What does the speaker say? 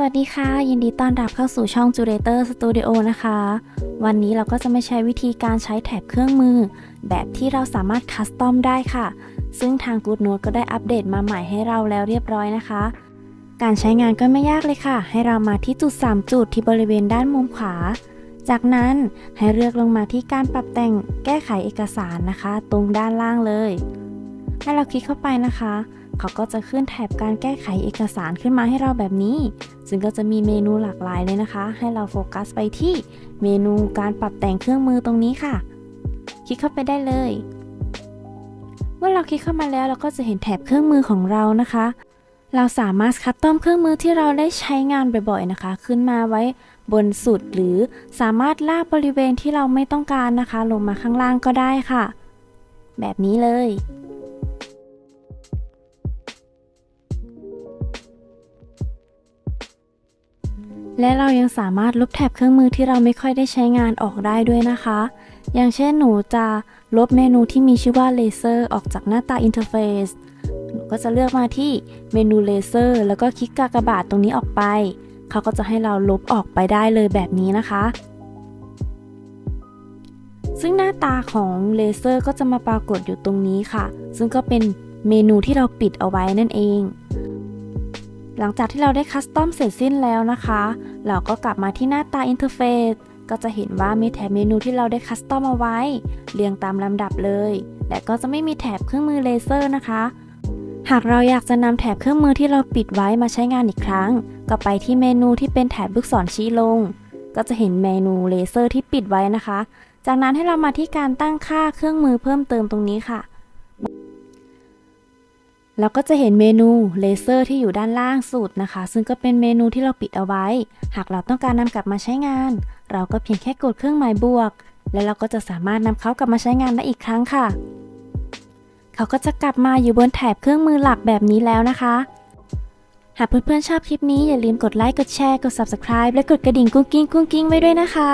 สวัสดีค่ะ ยินดีต้อนรับเข้าสู่ช่อง Jurator Studio นะคะ วันนี้เราก็จะมาใช้วิธีการใช้แถบเครื่องมือ แบบที่เราสามารถคัสตอมได้ค่ะ ซึ่งทาง Good Note ก็ได้อัปเดตมาใหม่ให้เราแล้วเรียบร้อยนะคะ การใช้งานก็ไม่ยากเลยค่ะ ให้เรามาที่จุด 3 จุดที่บริเวณด้านมุมขวา จากนั้นให้เลือกลงมาที่การปรับแต่งแก้ไขเอกสารนะคะ ตรงด้านล่างเลย ให้เราคลิกเข้าไปนะคะ เขาก็จะขึ้นแถบการแก้ไขเอกสารขึ้นมาให้เราแบบนี้ ซึ่งก็จะมีเมนูหลากหลายเลยนะคะ ให้เราโฟกัสไปที่เมนูการปรับแต่งเครื่องมือตรงนี้ค่ะ คลิกเข้าไปได้เลย เมื่อเราคลิกเข้ามาแล้วเราก็จะเห็นแถบเครื่องมือของเรานะคะ เราสามารถคัสตอมเครื่องมือที่เราได้ใช้งานบ่อยๆนะคะ ขึ้นมาไว้บนสุดหรือสามารถลากบริเวณที่เราไม่ต้องการนะคะ ลงมาข้างล่างก็ได้ค่ะ แบบนี้เลย และเรายังสามารถลบแถบเครื่องมือที่เราไม่ค่อยได้ใช้งานออกได้ด้วยนะคะ อย่างเช่นหนูจะลบเมนูที่มีชื่อว่าเลเซอร์ออกจากหน้าตาอินเทอร์เฟซหนูก็จะเลือกมาที่เมนูเลเซอร์แล้วก็คลิกกากบาทตรงนี้ออกไป เขาก็จะให้เราลบออกไปได้เลยแบบนี้นะคะ ซึ่งหน้าตาของเลเซอร์ก็จะมาปรากฏอยู่ตรงนี้ค่ะ ซึ่งก็เป็นเมนูที่เราปิดเอาไว้นั่นเอง หลังจากที่เราได้คัสตอมเสร็จสิ้นแล้วนะคะ เราก็กลับมาที่หน้าตาอินเทอร์เฟซก็จะเห็นว่ามีแถบเมนูที่เราได้คัสตอมเอาไว้ เรียงตามลำดับเลย และก็จะไม่มีแถบเครื่องมือเลเซอร์นะคะ หากเราอยากจะนำแถบเครื่องมือที่เราปิดไว้มาใช้งานอีกครั้ง ก็ไปที่เมนูที่เป็นแถบลูกศรชี้ลง ก็จะเห็นเมนูเลเซอร์ที่ปิดไว้นะคะ จากนั้นให้เรามาที่การตั้งค่าเครื่องมือเพิ่มเติมตรงนี้ค่ะ แล้วก็จะเห็นเมนูเลเซอร์ที่อยู่ด้านล่างสุดนะคะ ซึ่งก็เป็นเมนูที่เราปิดเอาไว้ หากเราต้องการนำกลับมาใช้งาน เราก็เพียงแค่กดเครื่องหมายบวก และเราก็จะสามารถนำเขากลับมาใช้งานได้อีกครั้งค่ะ เขาก็จะกลับมาอยู่บนแถบเครื่องมือหลักแบบนี้แล้วนะคะ หากเพื่อนๆชอบคลิปนี้อย่าลืมกดไลค์ กดแชร์ กด subscribe และกดกระดิ่งกุ้งกิ้งกุ้งกิ้งไว้ด้วยนะคะ